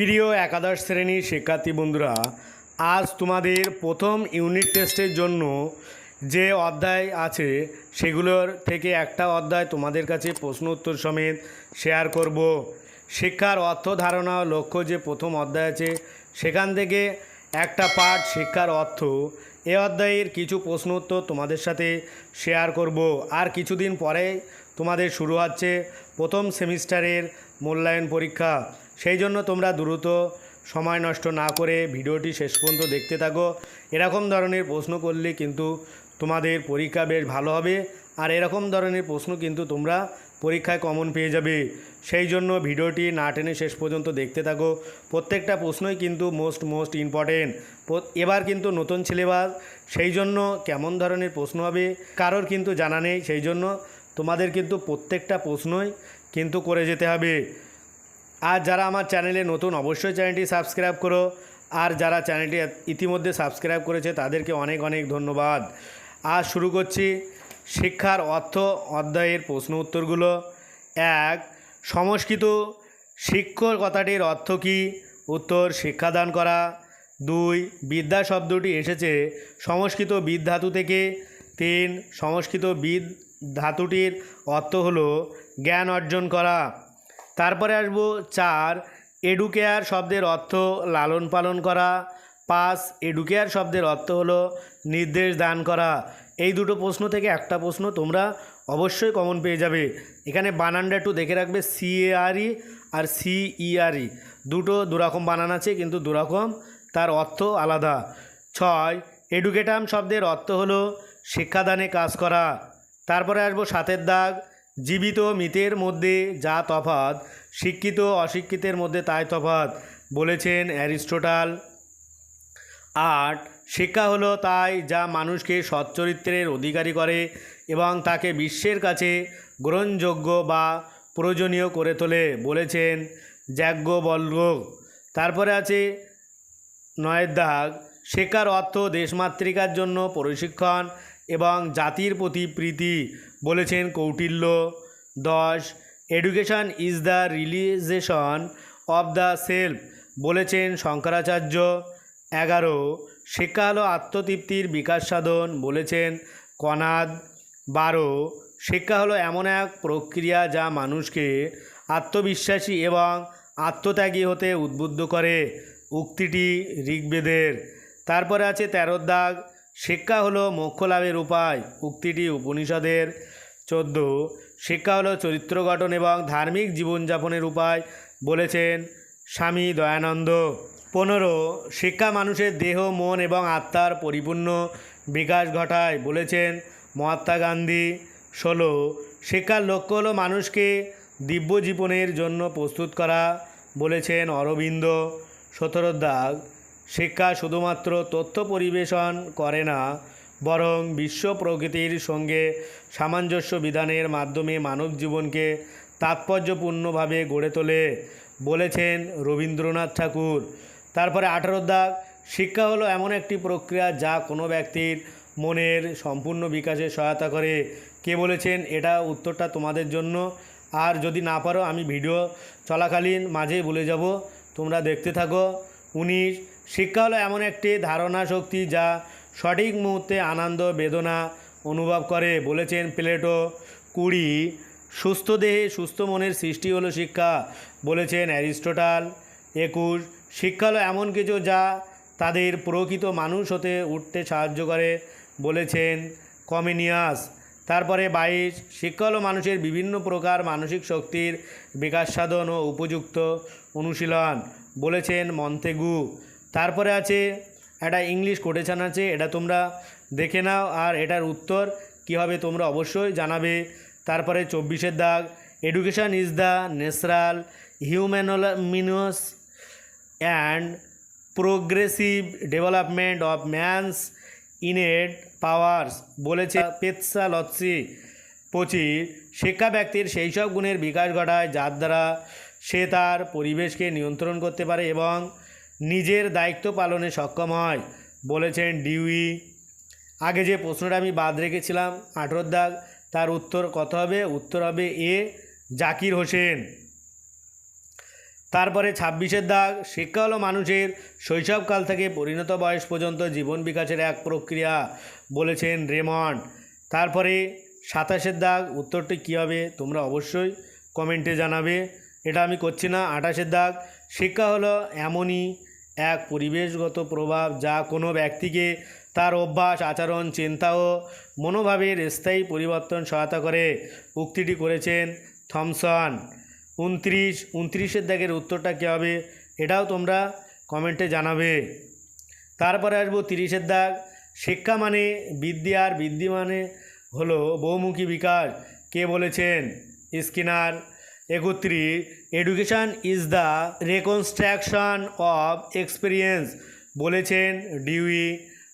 প্রিয় একাদশ শ্রেণির শিক্ষার্থী বন্ধুরা, আজ তোমাদের প্রথম ইউনিট টেস্টের জন্য যে অধ্যায় আছে, সেগুলোর থেকে একটা অধ্যায় তোমাদের কাছে প্রশ্ন উত্তর সমেত শেয়ার করব। শিক্ষার অর্থ ধারণা লক্ষ্য যে প্রথম অধ্যায় আছে, সেখান থেকে একটা পাঠ শিক্ষার অর্থ। এ অধ্যায়ের কিছু প্রশ্ন উত্তর তোমাদের সাথে শেয়ার করব। আর কিছুদিন পরে তোমাদের শুরু হচ্ছে প্রথম সেমিস্টারের মূল্যায়ন পরীক্ষা। সেই জন্য তোমরা দ্রুত সময় নষ্ট না করে ভিডিওটি শেষ পর্যন্ত দেখতে থাকো। এরকম ধরনের প্রশ্ন করলে কিন্তু তোমাদের পরীক্ষা বেশ ভালো হবে। আর এরকম ধরনের প্রশ্ন কিন্তু তোমরা পরীক্ষায় কমন পেয়ে যাবে। সেই জন্য ভিডিওটি না টেনে শেষ পর্যন্ত দেখতে থাকো। প্রত্যেকটা প্রশ্নই কিন্তু মোস্ট মোস্ট ইম্পর্টেন্ট এবার কিন্তু নতুন সিলেবাস সেই জন্য কেমন ধরনের প্রশ্ন হবে, কারোর কিন্তু জানা নেই। সেই জন্য তোমাদের কিন্তু প্রত্যেকটা প্রশ্নই কিন্তু করে যেতে হবে। আর যারা আমার চ্যানেলে নতুন, অবশ্যই চ্যানেলটি সাবস্ক্রাইব করো। আর যারা চ্যানেলটি ইতিমধ্যে সাবস্ক্রাইব করেছে, তাদেরকে অনেক অনেক ধন্যবাদ। আর শুরু করছি শিক্ষার অর্থ অধ্যায়ের প্রশ্ন উত্তরগুলো। এক, সংস্কৃত শিক্ষক কথাটির অর্থ কী? উত্তর, শিক্ষাদান করা। দুই, বিদ্যা শব্দটি এসেছে সংস্কৃত বিদ ধাতু থেকে। তিন, সংস্কৃত বিদ ধাতুটির অর্থ হলো জ্ঞান অর্জন করা। তারপরে আসব চার এডুকেয়ার শব্দের অর্থ লালন পালন করা। পাঁচ এডুকেয়ার শব্দের অর্থ হলো নির্দেশ দান করা। এই দুটো প্রশ্ন থেকে একটা প্রশ্ন তোমরা অবশ্যই কমন পেয়ে যাবে। এখানে বানানটা একটু দেখে রাখবে সিএআরই আর সিইআরই দুটো দুরকম বানান আছে, কিন্তু দুরকম তার অর্থ আলাদা। ছয় এডুকেটাম শব্দের অর্থ হলো শিক্ষাদানে কাজ করা। তারপরে আসব সাতের দাগ জীবিত মৃতের মধ্যে যা তফাত শিক্ষিত অশিক্ষিতের মধ্যে তাই তফাত বলেছেন অ্যারিস্টোটাল। আট, শিক্ষা হলো তাই যা মানুষকে সচ্চরিত্রের অধিকারী করে এবং তাকে বিশ্বের কাছে গ্রহণযোগ্য বা প্রয়োজনীয় করে তোলে, বলেছেন যাজ্ঞবল্গ তারপরে আছে নয়ের দাগ শেখার অর্থ দেশমাতৃকার জন্য প্রশিক্ষণ এবং জাতির প্রতি প্রীতি বলেছেন কৌটিল্য দশ education is the realisation of the self বলেছেন শঙ্করাচার্য। এগারো শিক্ষা হলো আত্মতৃপ্তির বিকাশ সাধন, বলেছেন কনাদ। বারো শিক্ষা হলো এমন এক প্রক্রিয়া যা মানুষকে আত্মবিশ্বাসী এবং আত্মত্যাগী হতে উদ্বুদ্ধ করে। উক্তিটি ঋগ্বেদের। তারপরে আছে তেরোর দাগ শিক্ষা হলো মোক্ষ লাভের উপায়। উক্তিটি উপনিষদের। চোদ্দ। শিক্ষা হলো চরিত্র গঠন এবং ধার্মিক জীবনযাপনের উপায়, বলেছেন স্বামী দয়ানন্দ। পনেরো, শিক্ষা মানুষের দেহ, মন এবং আত্মার পরিপূর্ণ বিকাশ ঘটায়, বলেছেন মহাত্মা গান্ধী। ষোলো, শিক্ষার লক্ষ্য হলো মানুষকে দিব্য জীবনের জন্য প্রস্তুত করা, বলেছেন অরবিন্দ। সতেরো দাগ, শিক্ষা শুধুমাত্র তথ্য পরিবেশন করে না বরং বিশ্ব প্রকৃতির সঙ্গে সামঞ্জস্য বিধানের মাধ্যমে মানব জীবনকে তাৎপর্যপূর্ণভাবে গড়ে তোলে, বলেছেন রবীন্দ্রনাথ ঠাকুর। তারপরে আঠারো দাগ, শিক্ষা হলো এমন একটি প্রক্রিয়া যা কোনো ব্যক্তির মনের সম্পূর্ণ বিকাশে সহায়তা করে। কে বলেছেন, এটা উত্তরটা তোমাদের জন্য। আর যদি না পারো, আমি ভিডিও চলাকালীন মাঝেই বলে যাব। তোমরা দেখতে থাকো। উনিশ, শিক্ষা হলো এমন একটি ধারণা শক্তি যা সঠিক মুহূর্তে আনন্দ, বেদনা অনুভব করে, বলেছেন প্লেটো। কুড়ি, সুস্থ দেহে সুস্থ মনের সৃষ্টি হলো শিক্ষা, বলেছেন অ্যারিস্টোটাল। একুশ শিক্ষা হলো এমন কিছু যা তাদের প্রকৃত মানুষ হতে উঠতে সাহায্য করে, বলেছেন কমিনিয়াস। তারপরে বাইশ, শিক্ষা হলো মানুষের বিভিন্ন প্রকার মানসিক শক্তির বিকাশ সাধন ও উপযুক্ত অনুশীলন, বলেছেন মন্তেগু। তারপরে আছে একটা ইংলিশ কোটেশন আছে, এটা তোমরা দেখে নাও, আর এটার উত্তর কী হবে তোমরা অবশ্যই জানাবে। তারপরে চব্বিশের দাগ education is the natural harmonious and progressive development of man's innate powers বলেছে পেৎসা লৎসি পঁচিশ, শিক্ষা ব্যক্তির সেই সব গুণের বিকাশ ঘটায়, যার দ্বারা সে তার পরিবেশকে নিয়ন্ত্রণ করতে পারে এবং নিজের দায়িত্ব পালনে সক্ষম হয়, বলেছেন ডিউই। আগে যে প্রশ্নটা আমি বাদ রেখেছিলাম, আঠেরোর দাগ, তার উত্তর কত হবে? উত্তর হবে এ, জাকির হোসেন। তারপরে ছাব্বিশের দাগ, শিক্ষা হলো মানুষের শৈশবকাল থেকে পরিণত বয়স পর্যন্ত জীবন বিকাশের এক প্রক্রিয়া, বলেছেন রেমন্ড তারপরে সাতাশের দাগ, উত্তরটি কী হবে? তোমরা অবশ্যই কমেন্টে জানাবে। এটা আমি করছি না, আঠাশের দাগ, শিক্ষা হলো এমনই এক পরিবেশগত প্রভাব যা কোনো ব্যক্তিকে তার অভ্যাস, আচরণ, চিন্তা ও মনোভাবের স্থায়ী পরিবর্তন সহায়তা করে। উক্তিটি করেছেন থমসন। উনত্রিশ, উনত্রিশের দাগের উত্তরটা কী হবে? এটাও তোমরা কমেন্টে জানাবে। তারপরে আসব তিরিশের দাগ। শিক্ষা মানে বিদ্যা আর বৃদ্ধি মানে হলো বহুমুখী বিকাশ। কে বলেছেন? স্কিনার একত্রিশ education is the reconstruction of experience বলেছেন ডিউই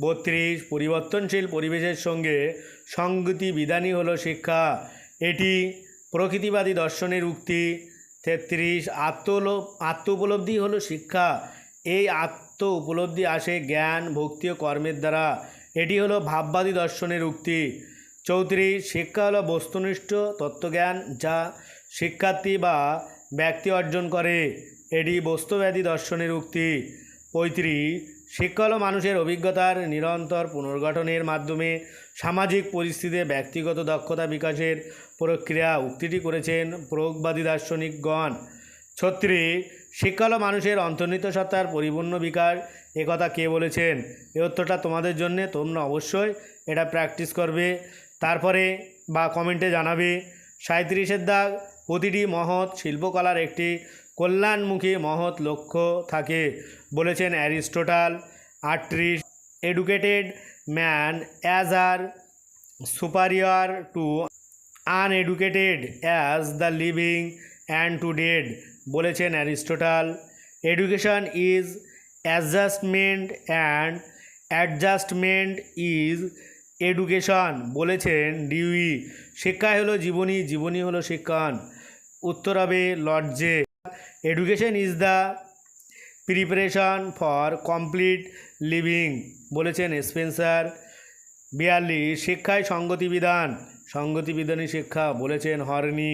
বত্রিশ, পরিবর্তনশীল পরিবেশের সঙ্গে সঙ্গতি বিধানই হলো শিক্ষা। এটি প্রকৃতিবাদী দর্শনের উক্তি। তেত্রিশ, আত্মলো আত্ম উপলব্ধি হলো শিক্ষা। এই আত্ম উপলব্ধি আসে জ্ঞান, ভক্তি ও কর্মের দ্বারা। এটি হলো ভাববাদী দর্শনের উক্তি। চৌত্রিশ, শিক্ষা হলো বস্তুনিষ্ঠ তত্ত্বজ্ঞান, যা শিক্ষার্থী বা ব্যক্তি অর্জন করে। এটি বস্তুব্যাধী দর্শনের উক্তি। পঁয়ত্রিশ, শিক্ষা মানুষের অভিজ্ঞতার নিরন্তর পুনর্গঠনের মাধ্যমে সামাজিক পরিস্থিতিতে ব্যক্তিগত দক্ষতা বিকাশের প্রক্রিয়া উক্তিটি করেছেন প্রয়োগবাদী দার্শনিকগণ। ছত্রিশ, শিক্ষা মানুষের অন্তর্নিহিত সত্তার পরিপূর্ণ বিকাশ। একথা কে বলেছেন? এই উত্তরটা তোমাদের জন্যে, তোমরা অবশ্যই এটা প্র্যাকটিস করবে। তারপরে বা কমেন্টে জানাবে। সাঁত্রিশের দাগ প্রতিটি মহৎ শিল্পকলার একটি কল্যাণমুখী মহৎ লক্ষ্য থাকে, বলেছেন অ্যারিস্টোটাল। আটত্রিশ, educated man as are superior to uneducated as the living and to dead, বলেছেন Aristotle. Education is adjustment and adjustment is education, বলেছেন ডিউই। শিক্ষা হলো জীবনী জীবনী হলো শিক্ষণ। উত্তর হবে লর্ডজে education is the preparation for complete living বলেছেন স্পেন্সার। বিয়াল্লিশ শিক্ষায় সঙ্গতি বিধান সঙ্গতি বিধানী শিক্ষা, বলেছেন হর্নি।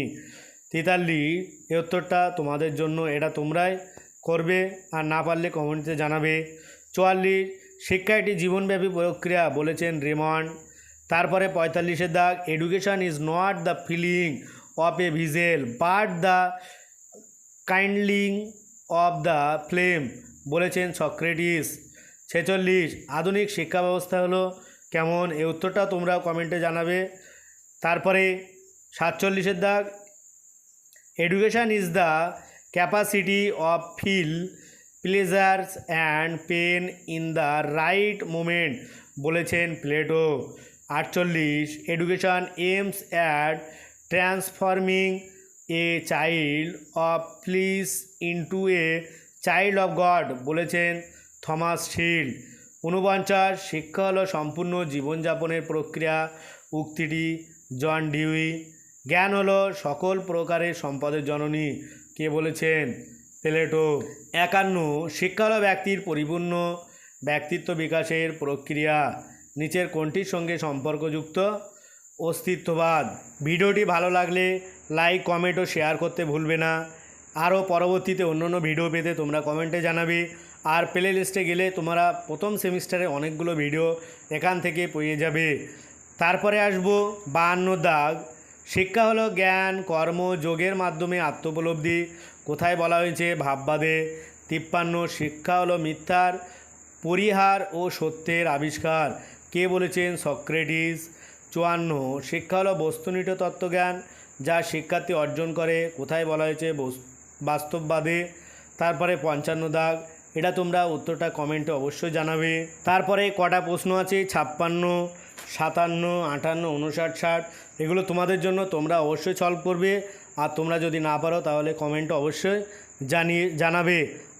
তেতাল্লিশ এ উত্তরটা তোমাদের জন্য, এটা তোমরাই করবে আর না পারলে কমেন্টে জানাবে। চুয়াল্লিশ শিক্ষা একটি জীবনব্যাপী প্রক্রিয়া, বলেছেন রেমন্ড। তারপরে পঁয়তাল্লিশের দাগ education is not the filling of a vessel but the kindling of the flame বলেছেন সক্রেটিস। ছেচল্লিশ, আধুনিক শিক্ষা ব্যবস্থা হলো কেমন? এই উত্তরটা তোমরা কমেন্টে জানাবে। তারপরে সাতচল্লিশের দাগ education is the capacity of feel pleasures and pain in the right moment বলেছেন প্লেটো। আটচল্লিশ education aims at transforming a child of please into a child of God বলেছেন থমাস শিল্ড। ঊনপঞ্চাশ, শিক্ষা হলো সম্পূর্ণ জীবনযাপনের প্রক্রিয়া। উক্তিটি জন ডিউই। জ্ঞান হলো সকল প্রকারের সম্পদের জননী। কে বলেছেন? প্লেটো। একান্ন, শিক্ষা হলো ব্যক্তির পরিপূর্ণ ব্যক্তিত্ব বিকাশের প্রক্রিয়া। নিচের কোনটির সঙ্গে সম্পর্কযুক্ত? অস্তিত্ববাদ। ভিডিওটি ভালো লাগলে লাইক, কমেন্ট ও শেয়ার করতে ভুলবে না। আরও পরবর্তীতে অন্য অন্য ভিডিও পেতে তোমরা কমেন্টে জানাবে। আর প্লে লিস্টে গেলে তোমরা প্রথম সেমিস্টারে অনেকগুলো ভিডিও এখান থেকে পেয়ে যাবে। তারপরে আসব বাহান্ন দাগ। শিক্ষা হলো জ্ঞান, কর্ম, যোগের মাধ্যমে আত্মোপলব্ধি। কোথায় বলা হয়েছে? ভাববাদে। তিপ্পান্ন, শিক্ষা হলো মিথ্যার পরিহার ও সত্যের আবিষ্কার। কে বলেছেন? সক্রেটিস। চুয়ান্ন, শিক্ষা হলো বস্তুনিষ্ঠ তত্ত্বজ্ঞান যা শিক্ষার্থী অর্জন করে। কোথায় বলা হয়েছে বস- বাস্তববাদে? তারপরে পঞ্চান্ন দাগ। এটা তোমরা উত্তরটা কমেন্টে অবশ্যই জানাবে। তারপরে কটা প্রশ্ন আছে? ছাপ্পান্ন, সাতান্ন, আটান্ন, উনষাট, ষাট। এগুলো তোমাদের জন্য তোমরা অবশ্যই সলভ করবে। আর তোমরা যদি না পারো তাহলে কমেন্টে অবশ্যই জানিয়ে, জানাবে।